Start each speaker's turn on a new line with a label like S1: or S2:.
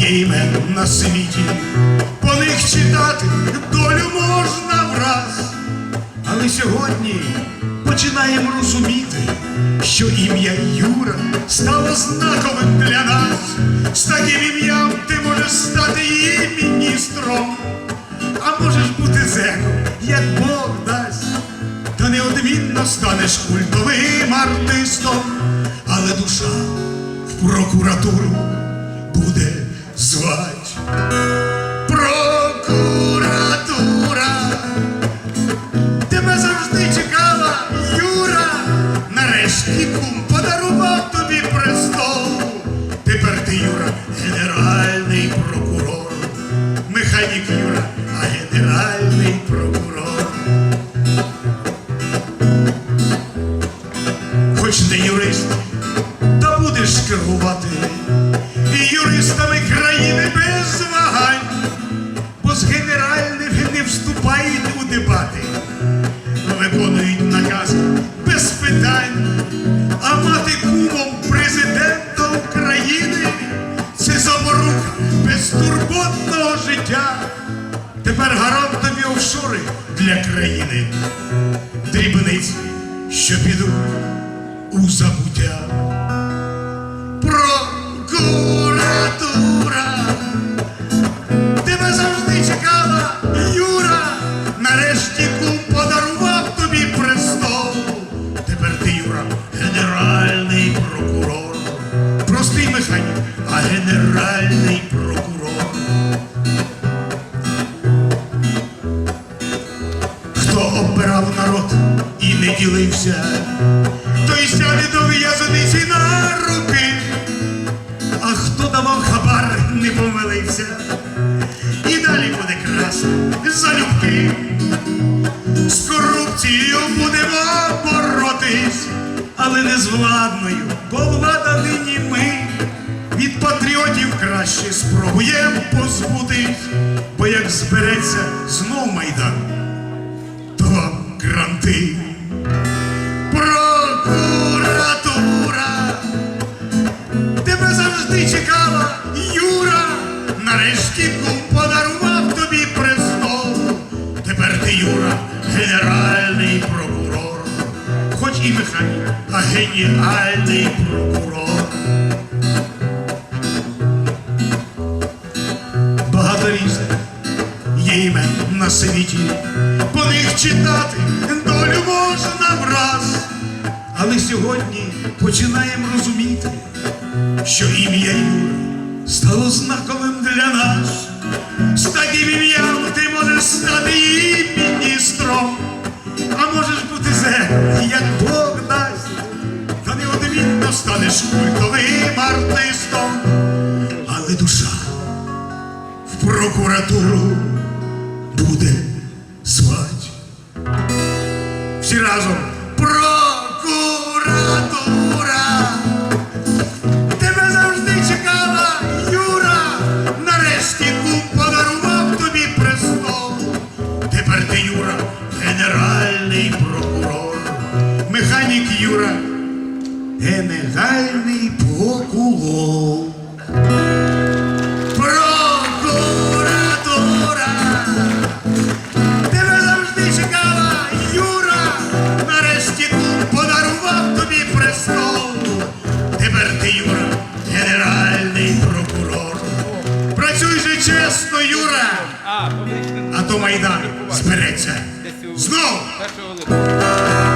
S1: є імен на світі, по них читати долю можна враз. Але сьогодні починаємо розуміти, що ім'я Юра стало знаковим для нас. З таким ім'ям ти можеш стати і міністром, а можеш бути зеком, як Бог дасть. Та неодмінно станеш культовим артистом, але душа в прокуратуру буде звать. Прокуратура тебе завжди чекала, Юра. Нарешті кум подарував тобі престол. Тепер ти, Юра, генеральний прокурор. Механік Юра, а генеральний прокурор. Хоч не юрист, та будеш керувати юристами життя. Тепер гарант тобі офшори для країни, дрібниці, що підуть у забуття. Прокуратура і той сяде до в'язаниці на руки. А хто давав хабар, не помилився. І далі буде красно залюбки. З корупцією будемо боротись, але не з владною, бо влада нині ми. Від патріотів краще спробуємо позбутись, бо як збереться знов майдан, геніальний прокурор. Багато різних є імен на світі, по них читати долю можна враз. Але сьогодні починаємо розуміти, що ім'я Юра стало знаковим для нас. З таким ім'ям ти можеш стати і міністром, артистом, але душа в прокуратуру буде звать. Всі разом прокуратура. Тебе завжди чекала, Юра. Нарешті кум тобі престол. Тепер ти, Юра, генеральний прокурор. Механік Юра, генеральний прокурор. Прокуратура. Тебе завжди чекала, Юра. Нарешті кум подарував тобі престол. Тепер ти, Юра, генеральний прокурор. Працюй же чесно, Юра,
S2: А,
S1: то майдан збереться. Знов.
S2: 1 липня.